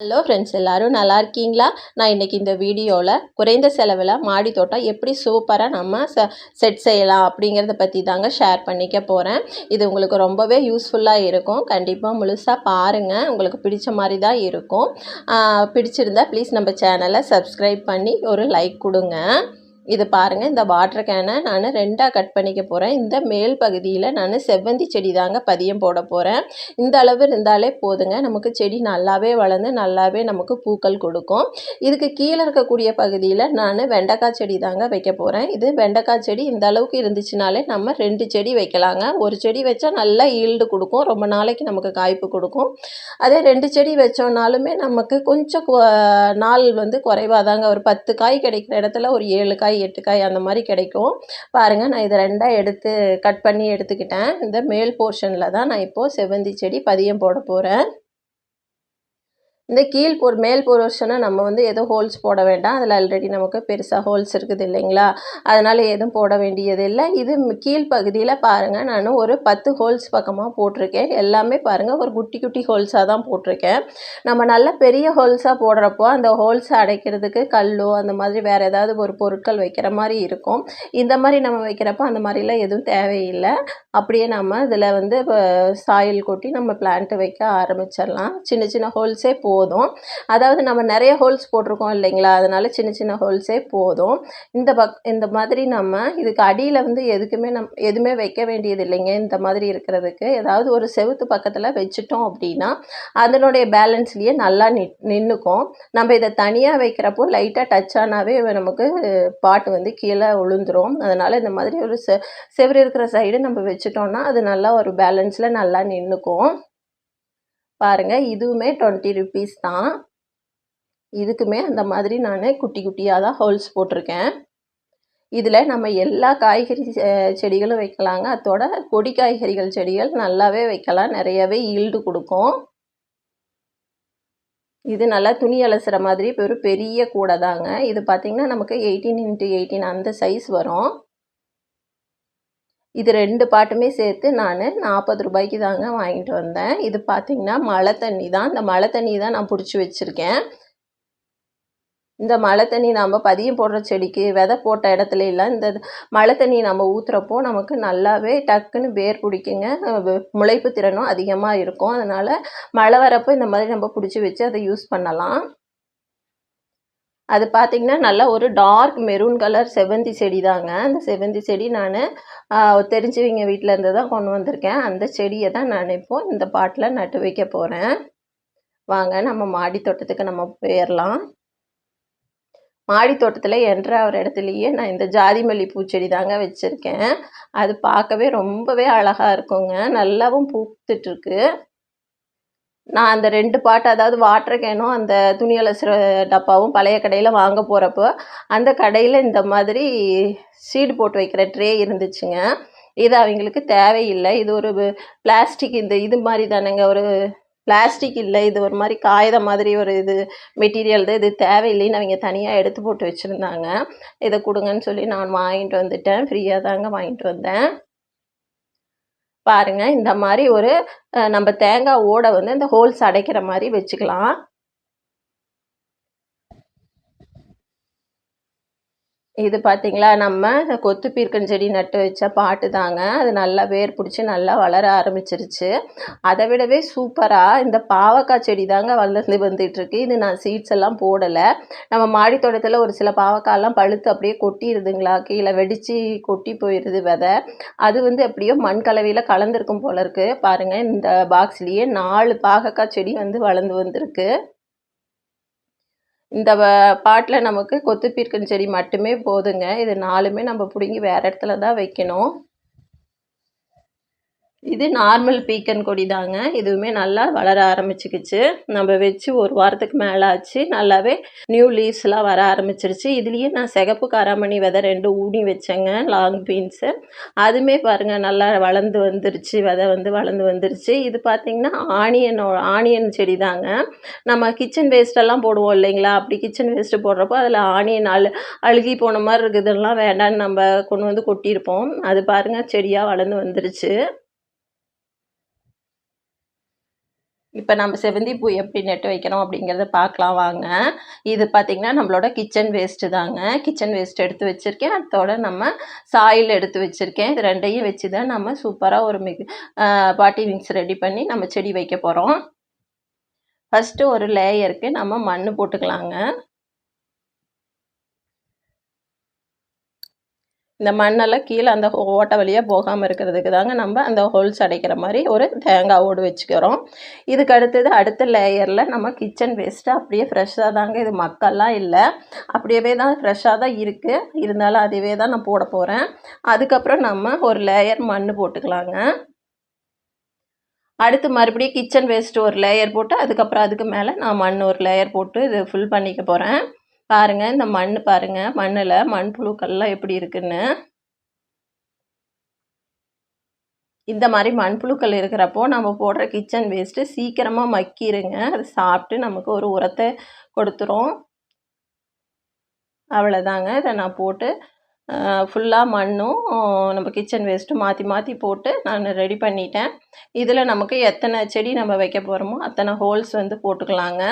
Hello friends எல்லோரும் நல்லா இருக்கீங்களா? நான் இன்றைக்கி இந்த வீடியோவில் குறைந்த செலவில் மாடி தோட்டம் எப்படி சூப்பராக நம்ம ச செட் செய்யலாம் அப்படிங்கிறத பற்றி தாங்க ஷேர் பண்ணிக்க போகிறேன் இது உங்களுக்கு ரொம்பவே யூஸ்ஃபுல்லாக இருக்கும். கண்டிப்பாக முழுசாக பாருங்கள் உங்களுக்கு பிடிச்ச மாதிரி தான் இருக்கும். பிடிச்சிருந்தா ப்ளீஸ் நம்ம சேனலை சப்ஸ்கிரைப் பண்ணி ஒரு லைக் கொடுங்க. இது பாருங்கள் இந்த வாட்டர் கேனை நான் ரெண்டாக கட் பண்ணிக்க போகிறேன் இந்த மேல் பகுதியில் நான் செவ்வந்தி செடி தாங்க பதியம் போட போகிறேன் இந்த அளவு இருந்தாலே போதுங்க. நமக்கு செடி நல்லாவே வளர்ந்து நல்லாவே நமக்கு பூக்கள் கொடுக்கும். இதுக்கு கீழே இருக்கக்கூடிய பகுதியில் நான் வெண்டைக்காய் செடி தாங்க வைக்க போகிறேன் இது வெண்டைக்காய் செடி இந்த அளவுக்கு இருந்துச்சுனாலே நம்ம ரெண்டு செடி வைக்கலாங்க. ஒரு செடி வச்சா நல்லா ஈல்டு கொடுக்கும். ரொம்ப நாளைக்கு நமக்கு காய்ப்பு கொடுக்கும். அதே ரெண்டு செடி வச்சோன்னாலுமே நமக்கு கொஞ்சம் நாள் வந்து குறைவாக தாங்க ஒரு பத்து காய் கிடைக்கிற இடத்துல ஒரு ஏழு காய் காய் எட்டு காய் அந்த மாதிரி கிடைக்கும். பாருங்கள் நான் இதை ரெண்டாக எடுத்து கட் பண்ணி எடுத்துக்கிட்டேன். இந்த மேல் போர்ஷனில் தான் நான் இப்போது செவ்வந்தி செடி பதியம் போட போகிறேன் இந்த கீழ் போர் மேல் போர்ஷனை நம்ம வந்து எதுவும் ஹோல்ஸ் போட வேண்டாம். அதில் ஆல்ரெடி நமக்கு பெருசாக ஹோல்ஸ் இருக்குது இல்லைங்களா? அதனால் எதுவும் போட வேண்டியது இல்லை. இது கீழ் பகுதியில் பாருங்கள் நான் ஒரு பத்து ஹோல்ஸ் பக்கமாக போட்டிருக்கேன். எல்லாமே பாருங்கள் ஒரு குட்டி குட்டி ஹோல்ஸாக தான் போட்டிருக்கேன். நம்ம நல்ல பெரிய ஹோல்ஸாக போடுறப்போ அந்த ஹோல்ஸ் அடைக்கிறதுக்கு கல்லோ அந்த மாதிரி வேறு ஏதாவது ஒரு பொருட்கள் வைக்கிற மாதிரி இருக்கும். இந்த மாதிரி நம்ம வைக்கிறப்போ அந்த மாதிரிலாம் எதுவும் தேவையில்லை. அப்படியே நம்ம இதில் வந்து சாயில் கொட்டி நம்ம பிளான்ட்டு வைக்க ஆரம்பிச்சிடலாம். சின்ன சின்ன ஹோல்ஸே போ போதும். அதாவது நம்ம நிறைய ஹோல்ஸ் போட்டிருக்கோம் இல்லைங்களா? அதனால் சின்ன சின்ன ஹோல்ஸே போதும். இந்த பக் இந்த மாதிரி நம்ம இதுக்கு அடியில் வந்து எதுக்குமே நம் எதுவுமே வைக்க வேண்டியது இல்லைங்க. இந்த மாதிரி இருக்கிறதுக்கு ஏதாவது ஒரு செவுத்து பக்கத்தில் வச்சுட்டோம் அப்படின்னா அதனுடைய பேலன்ஸ்லேயே நல்லா நி நின்றுக்கும் நம்ம இதை தனியாக வைக்கிறப்போ லைட்டாக டச் ஆனாவே நமக்கு பாட்டு வந்து கீழே விழுந்துரும் அதனால் இந்த மாதிரி ஒரு செ செவரு இருக்கிற சைடு நம்ம வச்சுட்டோம்னா அது நல்லா ஒரு பேலன்ஸில் நல்லா நின்றுக்கும் பாருங்கள் இதுவுமே டுவெண்ட்டி ருபீஸ் தான். இதுக்குமே அந்த மாதிரி நான் குட்டி குட்டியாக தான் ஹோல்ஸ் போட்டிருக்கேன். இதில் நம்ம எல்லா காய்கறி செடிகளும் வைக்கலாங்க. அதோட கொடி காய்கறிகள் செடிகள் நல்லாவே வைக்கலாம். நிறையவே ஈல்டு கொடுக்கும். இது நல்லா துணி அலசுகிற மாதிரி ஒரு பெரிய கூடை தாங்க இது பார்த்திங்கன்னா நமக்கு எயிட்டீன் இன்ட்டு எயிட்டீன் அந்த சைஸ் வரும். இது ரெண்டு பாட்டுமே சேர்த்து நான் நாற்பது ரூபாய்க்கு தாங்க வாங்கிட்டு வந்தேன். இது பார்த்திங்கன்னா மழை தண்ணி தான். இந்த மழை தண்ணி தான் நான் பிடிச்சி வச்சுருக்கேன். இந்த மழை தண்ணி நம்ம பதியம் போடுற செடிக்கு விதை போட்ட இடத்துல எல்லாம் இந்த மழை தண்ணி நம்ம ஊற்றுறப்போ நமக்கு நல்லாவே டக்குன்னு வேர் பிடிக்குங்க. முளைப்பு திறனும் அதிகமாக இருக்கும். அதனால் மழை வரப்போ இந்த மாதிரி நம்ம பிடிச்சி வச்சு அதை யூஸ் பண்ணலாம். அது பார்த்திங்கன்னா நல்லா ஒரு டார்க் மெரூன் கலர் செவ்வந்தி செடி தாங்க அந்த செவ்வந்தி செடி நான் தெரிஞ்சவங்க வீட்டில் இருந்து தான் கொண்டு வந்திருக்கேன். அந்த செடியை தான் நான் இப்போது இந்த பாட்டில் நட்டு வைக்க போகிறேன் வாங்க நம்ம மாடி தோட்டத்துக்கு நம்ம போயிடலாம் மாடி தோட்டத்தில் என்ற ஒரு இடத்துலையே நான் இந்த ஜாதி மல்லி பூச்செடி தாங்க வச்சுருக்கேன். அது பார்க்கவே ரொம்பவே அழகாக இருக்குங்க. நல்லாவும் பூத்துட்ருக்கு நான் அந்த ரெண்டு பாட்டு அதாவது வாட்டர் கேனும் அந்த துணி அலசுகிற டப்பாவும் பழைய கடையில் வாங்க போகிறப்போ அந்த கடையில் இந்த மாதிரி சீடு போட்டு வைக்கிற ட்ரே இருந்துச்சுங்க. இது அவங்களுக்கு தேவையில்லை. இது ஒரு பிளாஸ்டிக் இந்த இது மாதிரி தானேங்க. ஒரு பிளாஸ்டிக் இல்லை. இது ஒரு மாதிரி காகிதம் மாதிரி ஒரு இது மெட்டீரியல் தான். இது தேவையில்லைன்னு அவங்க தனியாக எடுத்து போட்டு வச்சுருந்தாங்க. இதை கொடுங்கன்னு சொல்லி நான் வாங்கிட்டு வந்துட்டேன். ஃப்ரீயாக தாங்க வாங்கிட்டு வந்தேன். பாருங்கள் இந்த மாதிரி ஒரு நம்ம தேங்காய் ஓடை வந்து இந்த ஹோல்ஸ் அடைக்கிற மாதிரி வச்சுக்கலாம். இது பார்த்திங்களா நம்ம கொத்து பீர்க்கன் செடி நட்டு வச்ச பாட்டு தாங்க. அது நல்லா வேர் பிடிச்சி நல்லா வளர ஆரம்பிச்சிருச்சு. அதை விடவே சூப்பராக இந்த பாவக்காய் செடி தாங்க வளர்ந்து வந்துட்டுருக்கு. இது நான் சீட்ஸ் எல்லாம் போடலை. நம்ம மாடி தோட்டத்தில் ஒரு சில பாவக்காயெல்லாம் பழுத்து அப்படியே கொட்டிடுதுங்களா கீழே வெடித்து கொட்டி போயிடுது விதை. அது வந்து எப்படியோ மண் கலவையில் கலந்துருக்கும் போல இருக்குது பாருங்கள் இந்த பாக்ஸ்லேயே நாலு பாகக்காய் செடி வந்து வளர்ந்து வந்திருக்கு. இந்த பாட்டில் நமக்கு கொத்து பீர்க்கன் செடி மட்டுமே போதுங்க. இது நாலுமே நம்ம பிடுங்கி வேறு இடத்துல தான் வைக்கணும். இது நார்மல் பீக்கன் கொடி தாங்க. இதுவுமே நல்லா வளர ஆரம்பிச்சிக்கிச்சு. நம்ம வச்சு ஒரு வாரத்துக்கு மேலே ஆச்சு நல்லாவே நியூ லீவ்ஸ்லாம் வர ஆரம்பிச்சிருச்சு. இதுலேயே நான் சிகப்பு காராமணி விதை ரெண்டு ஊனி வச்சேங்க லாங் பீன்ஸு அதுவுமே பாருங்கள் நல்லா வளர்ந்து வந்துருச்சு. விதை வந்து வளர்ந்து வந்துருச்சு. இது பார்த்திங்கன்னா ஆனியனோட ஆனியன் செடி தாங்க. நம்ம கிச்சன் வேஸ்ட்டெல்லாம் போடுவோம் இல்லைங்களா? அப்படி கிச்சன் வேஸ்ட்டு போடுறப்போ அதில் ஆனியன் அழு அழுகி போன மாதிரி இருக்குதுலாம் வேண்டான்னு நம்ம கொண்டு வந்து கொட்டியிருப்போம். அது பாருங்கள் செடியாக வளர்ந்து வந்துருச்சு. இப்போ நம்ம செவந்தி பூ எப்படி நெட்டு வைக்கிறோம் அப்படிங்கிறத பார்க்கலாம் வாங்க. இது பார்த்திங்கன்னா நம்மளோட கிச்சன் வேஸ்ட்டு தாங்க. கிச்சன் வேஸ்ட் எடுத்து வச்சுருக்கேன். அதோட நம்ம சாயில் எடுத்து வச்சுருக்கேன். இது ரெண்டையும் வச்சு தான் நம்ம சூப்பராக ஒரு மிக பாட்டி விங்ஸ் ரெடி பண்ணி நம்ம செடி வைக்க போகிறோம் ஃபஸ்ட்டு ஒரு லேயருக்கு நம்ம மண் போட்டுக்கலாங்க. இந்த மண்ணெல்லாம் கீழே அந்த ஓட்டை வழியாக போகாமல் இருக்கிறதுக்கு தாங்க நம்ம அந்த ஹோல்ஸ் அடைக்கிற மாதிரி ஒரு தேங்காய் ஓடு வச்சுக்கிறோம். இதுக்கு அடுத்தது அடுத்த லேயரில் நம்ம கிச்சன் வேஸ்ட்டு அப்படியே ஃப்ரெஷ்ஷாக தாங்க இது மக்கள்லாம் இல்லை. அப்படியே தான் ஃப்ரெஷ்ஷாக தான் இருக்குது இருந்தாலும் அதுவே தான் நான் போட போகிறேன் அதுக்கப்புறம் நம்ம ஒரு லேயர் மண் போட்டுக்கலாங்க. அடுத்து மறுபடியும் கிச்சன் வேஸ்ட்டு ஒரு லேயர் போட்டு அதுக்கப்புறம் அதுக்கு மேலே நான் மண் ஒரு லேயர் போட்டு இது ஃபில் பண்ணிக்க போகிறேன் பாருங்கள் இந்த மண் பாருங்கள் மண்ணில் மண்புழுக்கள்லாம் எப்படி இருக்குன்னு. இந்த மாதிரி மண்புழுக்கள் இருக்கிறப்போ நம்ம போடுற கிச்சன் வேஸ்ட்டு சீக்கிரமாக மக்கிருங்க. அது சாப்பிட்டு நமக்கு ஒரு உரத்தை கொடுத்துரும். அவ்வளோதாங்க இதை நான் போட்டு ஃபுல்லாக மண்ணும் நம்ம கிச்சன் வேஸ்ட்டும் மாற்றி மாற்றி போட்டு நான் ரெடி பண்ணிட்டேன். இதில் நமக்கு எத்தனை செடி நம்ம வைக்க போகிறோமோ அத்தனை ஹோல்ஸ் வந்து போட்டுக்கலாங்க.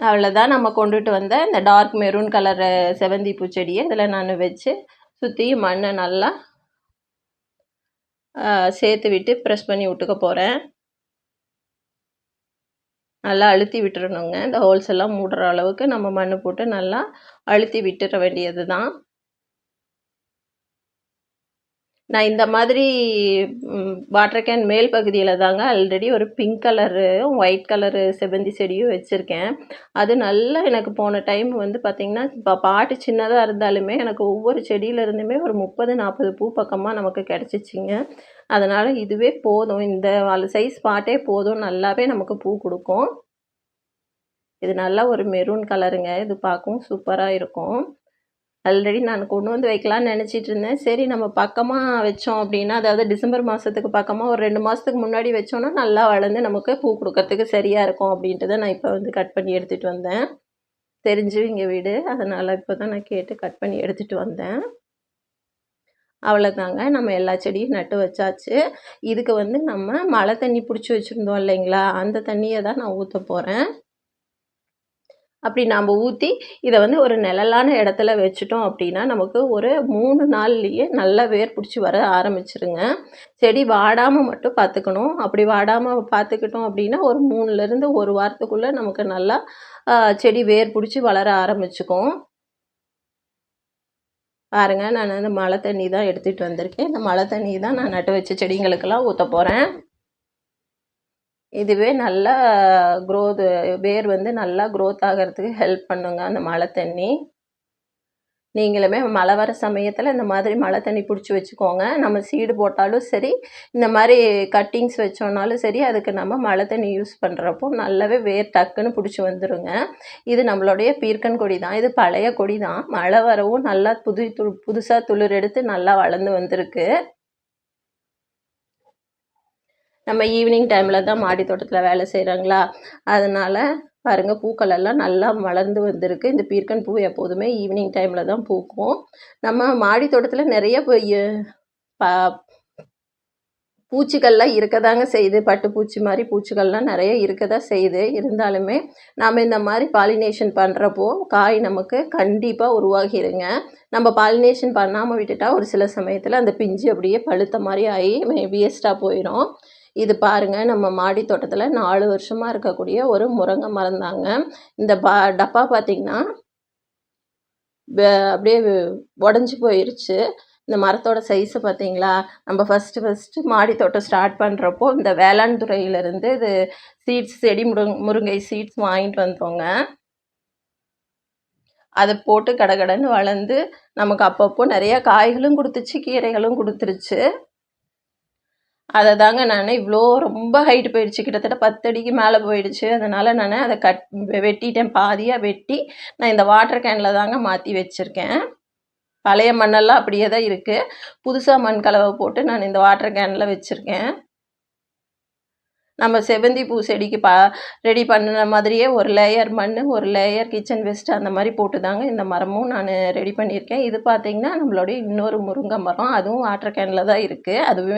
அவ்வளோதான் நம்ம கொண்டுட்டு வந்த இந்த டார்க் மெரூன் கலர் செவந்தி பூச்செடியை இதில் நான் வச்சு சுற்றி மண்ணை நல்லா சேர்த்து விட்டு ப்ரெஸ் பண்ணி விட்டுக்க போகிறேன் நல்லா அழுத்தி விட்டுறணுங்க. இந்த ஹோல்ஸ் எல்லாம் மூடுற அளவுக்கு நம்ம மண் போட்டு நல்லா அழுத்தி விட்டுற வேண்டியது தான் நான் இந்த மாதிரி வாட்டர் கேன் மேல் பகுதியில் தாங்க ஆல்ரெடி ஒரு பிங்க் கலரு ஒயிட் கலரு செவ்வந்தி செடியும் வச்சுருக்கேன். அது நல்லா எனக்கு போன டைம் வந்து பார்த்திங்கன்னா இப்போ பாட்டு சின்னதாக இருந்தாலுமே எனக்கு ஒவ்வொரு செடியிலேருந்துமே ஒரு முப்பது நாற்பது பூ பக்கமாக நமக்கு கிடச்சிச்சிங்க. அதனால் இதுவே போதும். இந்த சைஸ் பாட்டே போதும். நல்லாவே நமக்கு பூ கொடுக்கும். இது நல்லா ஒரு மெரூன் கலருங்க இது பார்க்கவும் சூப்பராக இருக்கும். ஆல்ரெடி நான் கொண்டு வந்து வைக்கலான்னு நினச்சிட்டு இருந்தேன். சரி நம்ம பக்கமாக வச்சோம் அப்படின்னா அதாவது டிசம்பர் மாதத்துக்கு பக்கமாக ஒரு ரெண்டு மாதத்துக்கு முன்னாடி வச்சோன்னா நல்லா வளர்ந்து நமக்கு பூ கொடுக்கறதுக்கு சரியாக இருக்கும் அப்படின்ட்டு தான் நான் இப்போ வந்து கட் பண்ணி எடுத்துகிட்டு வந்தேன். தெரிஞ்சு இங்கே வீடு அதனால் இப்போ தான் நான் கேட்டு கட் பண்ணி எடுத்துகிட்டு வந்தேன். அவ்வளோதாங்க நம்ம எல்லா செடியும் நட்டு வச்சாச்சு. இதுக்கு வந்து நம்ம மழை தண்ணி பிடிச்சி வச்சுருந்தோம் இல்லைங்களா? அந்த தண்ணியை தான் நான் ஊற்ற போகிறேன் அப்படி நாம் ஊற்றி இதை வந்து ஒரு நிழலான இடத்துல வச்சுட்டோம் அப்படின்னா நமக்கு ஒரு மூணு நாள்லேயே நல்லா வேர் பிடிச்சி வர ஆரம்பிச்சிருங்க. செடி வாடாமல் மட்டும் பார்த்துக்கணும் அப்படி வாடாமல் பார்த்துக்கிட்டோம் அப்படின்னா ஒரு மூணுலேருந்து ஒரு வாரத்துக்குள்ளே நமக்கு நல்லா செடி வேர் பிடிச்சி வளர ஆரம்பிச்சுக்கும். பாருங்கள் நான் வந்து மழை தண்ணி தான் எடுத்துகிட்டு வந்திருக்கேன். இந்த மழை தண்ணி தான் நான் நட்டு வச்ச செடிங்களுக்கெல்லாம் ஊற்ற போகிறேன் இதுவே நல்லா க்ரோத் வேர் வந்து நல்லா க்ரோத் ஆகிறதுக்கு ஹெல்ப் பண்ணுங்க அந்த மழை தண்ணி. நீங்களுமே மழை வர சமயத்தில் இந்த மாதிரி மழை தண்ணி பிடிச்சி வச்சுக்கோங்க. நம்ம சீடு போட்டாலும் சரி இந்த மாதிரி கட்டிங்ஸ் வச்சோன்னாலும் சரி அதுக்கு நம்ம மழை தண்ணி யூஸ் பண்ணுறப்போ நல்லாவே வேர் டக்குன்னு பிடிச்சி வந்துடுங்க இது நம்மளுடைய பீர்க்கன் கொடி தான் இது பழைய கொடி தான். மழை வரவும் நல்லா புது து புதுசாக துளிர் எடுத்து நல்லா வளர்ந்து வந்திருக்கு. நம்ம ஈவினிங் டைமில் தான் மாடி தோட்டத்தில் வேலை செய்கிறாங்களா அதனால் பாருங்கள் பூக்கள் எல்லாம் நல்லா வளர்ந்து வந்திருக்கு. இந்த பீர்க்கன் பூ எப்போதுமே ஈவினிங் டைமில் தான் பூக்கும். நம்ம மாடி தோட்டத்தில் நிறைய பூச்சிகள்லாம் இருக்க தாங்க செய்யுது பட்டுப்பூச்சி மாதிரி பூச்சிகள்லாம் நிறைய இருக்க தான் செய்யுது. இருந்தாலுமே நாம் இந்த மாதிரி பாலினேஷன் பண்ணுறப்போ காய் நமக்கு கண்டிப்பாக உருவாகிருங்க. நம்ம பாலினேஷன் பண்ணாமல் விட்டுட்டா ஒரு சில சமயத்தில் அந்த பிஞ்சு அப்படியே பழுத்த மாதிரி ஆகி வேஸ்ட்டாக போயிடும் இது பாருங்கள் நம்ம மாடி தோட்டத்தில் நாலு வருஷமாக இருக்கக்கூடிய ஒரு முருங்கை மரம் தாங்க. இந்த பா டப்பா பார்த்திங்கன்னா அப்படியே உடஞ்சி போயிருச்சு. இந்த மரத்தோட சைஸை பார்த்தீங்களா நம்ம ஃபஸ்ட்டு ஃபஸ்ட்டு மாடி தோட்டம் ஸ்டார்ட் பண்ணுறப்போ இந்த வேளாண் துறையிலேருந்து இது சீட்ஸ் செடி முருங் முருங்கை சீட்ஸ் வாங்கிட்டு வந்தோங்க. அதை போட்டு கடகடன்னு வளர்ந்து நமக்கு அப்பப்போ நிறையா காய்களும் கொடுத்துச்சு கீரைகளும் கொடுத்துருச்சு. அதை தாங்க நான் இவ்வளோ ரொம்ப ஹைட்டு போயிடுச்சு. கிட்டத்தட்ட பத்து அடிக்கு மேலே போயிடுச்சு. அதனால் நான் அதை கட் வெட்டிட்டேன். பாதியாக வெட்டி நான் இந்த வாட்டர் கேனில் தாங்க மாற்றி வச்சுருக்கேன். பழைய மண்ணெல்லாம் அப்படியே தான் இருக்குது புதுசாக மண் கலவை போட்டு நான் இந்த வாட்டர் கேனில் வச்சுருக்கேன். நம்ம செவ்வந்தி பூ செடிக்கு பா ரெடி பண்ணின மாதிரியே ஒரு லேயர் மண் ஒரு லேயர் கிச்சன் வேஸ்ட் அந்த மாதிரி போட்டு தாங்க இந்த மரமும் நான் ரெடி பண்ணியிருக்கேன். இது பார்த்திங்கன்னா நம்மளுடைய இன்னொரு முருங்கை மரம். அதுவும் வாட்டர் கேனில் தான் இருக்குது அதுவுமே